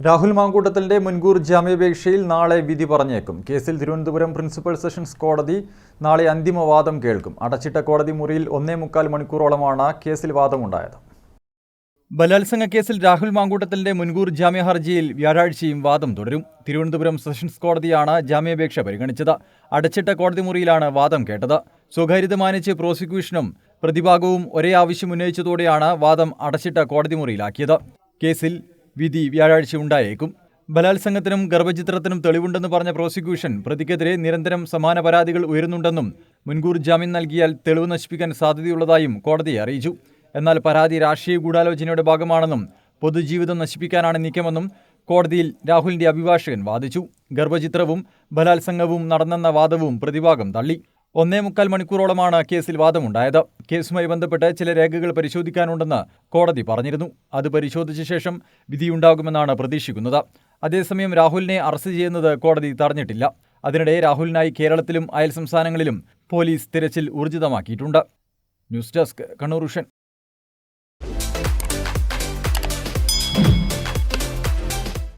രാഹുൽ മാങ്കൂട്ടത്തിന്റെ മുൻകൂർ ജാമ്യാപേക്ഷയിൽ നാളെ വിധി പറഞ്ഞേക്കും. കേസിൽ തിരുവനന്തപുരം പ്രിൻസിപ്പൽ സെഷൻസ് കോടതി നാളെ അന്തിമ വാദം കേൾക്കും. അടച്ചിട്ട കോടതി മുറിയിൽ ഒന്നേ മുക്കാൽ മണിക്കൂറോളമാണ് കേസിൽ വാദമുണ്ടായത്. ബലാത്സംഗ കേസിൽ രാഹുൽ മാങ്കൂട്ടത്തിന്റെ മുൻകൂർ ജാമ്യ ഹർജിയിൽ വ്യാഴാഴ്ചയും വാദം തുടരും. തിരുവനന്തപുരം സെഷൻസ് കോടതിയാണ് ജാമ്യാപേക്ഷ പരിഗണിച്ചത്. അടച്ചിട്ട കോടതി മുറിയിലാണ് വാദം കേട്ടത്. സ്വകാര്യത മാനിച്ച് പ്രോസിക്യൂഷനും പ്രതിഭാഗവും ഒരേ ആവശ്യം ഉന്നയിച്ചതോടെയാണ് വാദം അടച്ചിട്ട കോടതി മുറിയിലാക്കിയത്. കേസിൽ വിധി വ്യാഴാഴ്ച ഉണ്ടായേക്കും. ബലാത്സംഗത്തിനും ഗർഭചിത്രത്തിനും തെളിവുണ്ടെന്ന് പറഞ്ഞ പ്രോസിക്യൂഷൻ പ്രതിക്കെതിരെ നിരന്തരം സമാന പരാതികൾ ഉയരുന്നുണ്ടെന്നും മുൻകൂർ ജാമ്യം നൽകിയാൽ തെളിവ് നശിപ്പിക്കാൻ സാധ്യതയുള്ളതായും കോടതിയെ അറിയിച്ചു. എന്നാൽ പരാതി രാഷ്ട്രീയ ഗൂഢാലോചനയുടെ ഭാഗമാണെന്നും പൊതുജീവിതം നശിപ്പിക്കാനാണ് നീക്കമെന്നും കോടതിയിൽ രാഹുലിന്റെ അഭിഭാഷകൻ വാദിച്ചു. ഗർഭചിത്രവും ബലാത്സംഗവും നടന്നെന്ന വാദവും പ്രതിഭാഗം തള്ളി. ഒന്നേ മുക്കാൽ മണിക്കൂറോളമാണ് കേസിൽ വാദമുണ്ടായത്. കേസുമായി ബന്ധപ്പെട്ട് ചില രേഖകൾ പരിശോധിക്കാനുണ്ടെന്ന് കോടതി പറഞ്ഞിരുന്നു. അത് പരിശോധിച്ച ശേഷം വിധിയുണ്ടാകുമെന്നാണ് പ്രതീക്ഷിക്കുന്നത്. അതേസമയം രാഹുലിനെ അറസ്റ്റ് ചെയ്യുന്നത് കോടതി തടഞ്ഞിട്ടില്ല. അതിനിടെ രാഹുലിനായി കേരളത്തിലും അയൽ സംസ്ഥാനങ്ങളിലും പോലീസ് തിരച്ചിൽ ഊർജിതമാക്കിയിട്ടുണ്ട്. News desk Kannur